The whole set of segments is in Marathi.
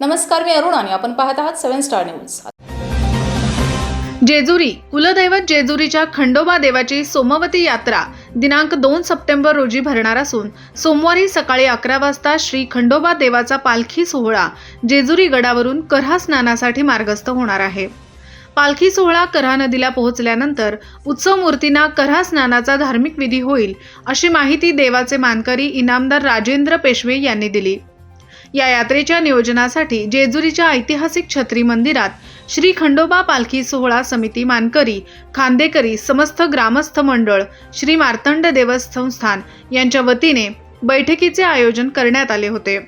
नमस्कार मी अरुण आणि आपण पाहत आहात सेव्हन स्टार न्यूज. जेजुरी कुलदैवत जेजुरीच्या खंडोबा देवाची सोमवती यात्रा दिनांक दोन सप्टेंबर रोजी भरणार असून सोमवारी सकाळी अकरा वाजता श्री खंडोबा देवाचा पालखी सोहळा जेजुरी गडावरून करहा स्नानासाठी मार्गस्थ होणार आहे. पालखी सोहळा करहा नदीला पोहोचल्यानंतर उत्सव मूर्तींना करहा स्नानाचा धार्मिक विधी होईल अशी माहिती देवाचे मानकरी इनामदार राजेंद्र पेशवे यांनी दिली. या यात्रेच्या नियोजनासाठी जेजुरीच्या ऐतिहासिक छत्री मंदिरात श्री खंडोबा पालखी सोहळा समिती मानकरी खांदेकरी समस्त ग्रामस्थ मंडळ श्री मार्तंड देवस्थान यांच्या वतीने बैठकीचे आयोजन करण्यात आले होते.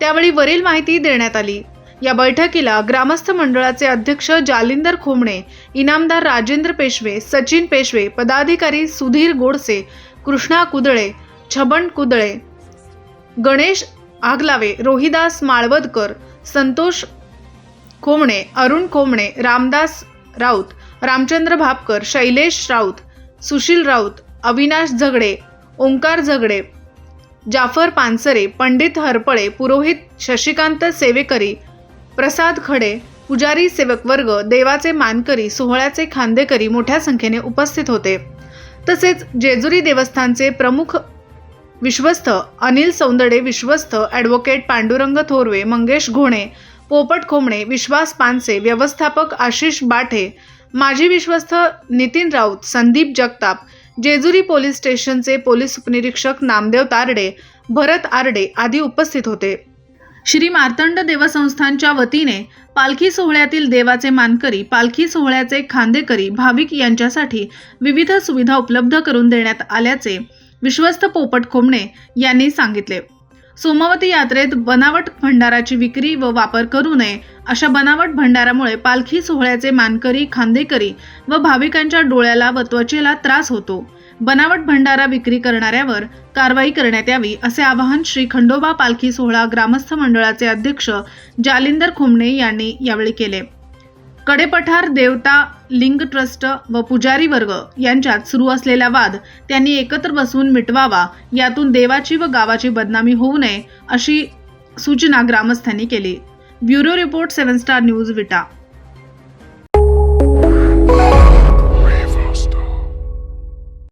त्यावेळी वरील माहिती देण्यात आली. या बैठकीला ग्रामस्थ मंडळाचे अध्यक्ष जालिंदर खोमणे इनामदार राजेंद्र पेशवे सचिन पेशवे पदाधिकारी सुधीर गोडसे कृष्णा कुदळे छबन कुदळे गणेश आगलावे रोहिदास माळवदकर संतोष खोमणे अरुण खोमणे रामदास राऊत रामचंद्र भापकर शैलेश राऊत सुशील राऊत अविनाश झगडे ओंकार झगडे जाफर पानसरे पंडित हरपळे पुरोहित शशिकांत सेवेकरी प्रसाद खडे पुजारी सेवक वर्ग देवाचे मानकरी सोहळ्याचे खांदेकरी मोठ्या संख्येने उपस्थित होते. तसेच जेजुरी देवस्थानचे प्रमुख विश्वस्त अनिल सौंदडे विश्वस्त ॲडव्होकेट पांडुरंग थोरवे मंगेश घोणे पोपट खोमणे विश्वास पानसे व्यवस्थापक आशिष बाठे माजी विश्वस्त नितीन राऊत संदीप जगताप जेजुरी पोलीस स्टेशनचे पोलीस उपनिरीक्षक नामदेव तारडे भरत आरडे आदी उपस्थित होते. श्री मार्तंड देवसंस्थानच्या वतीने पालखी सोहळ्यातील देवाचे मानकरी पालखी सोहळ्याचे खांदेकरी भाविक यांच्यासाठी विविध सुविधा उपलब्ध करून देण्यात आल्याचे विश्वस्त पोपट खोमणे यांनी सांगितले. सोमवती यात्रेत बनावट भंडाराची विक्री व वापर करू नये अशा बनावट भंडारामुळे पालखी सोहळ्याचे मानकरी खांदेकरी व भाविकांच्या डोळ्याला व त्वचेला त्रास होतो. बनावट भंडारा विक्री करणाऱ्यावर कारवाई करण्यात यावी असे आवाहन श्री खंडोबा पालखी सोहळा ग्रामस्थ मंडळाचे अध्यक्ष जालिंदर खोमणे यांनी यावेळी केले. कडेपठार देवता लिंग ट्रस्ट व पुजारी वर्ग यांच्यात सुरू असलेला वाद त्यांनी एकत्र बसून मिटवावा यातून देवाची व गावाची बदनामी होऊ नये अशी सूचना ग्रामस्थांनी केली. Bureau report seven star news Vita.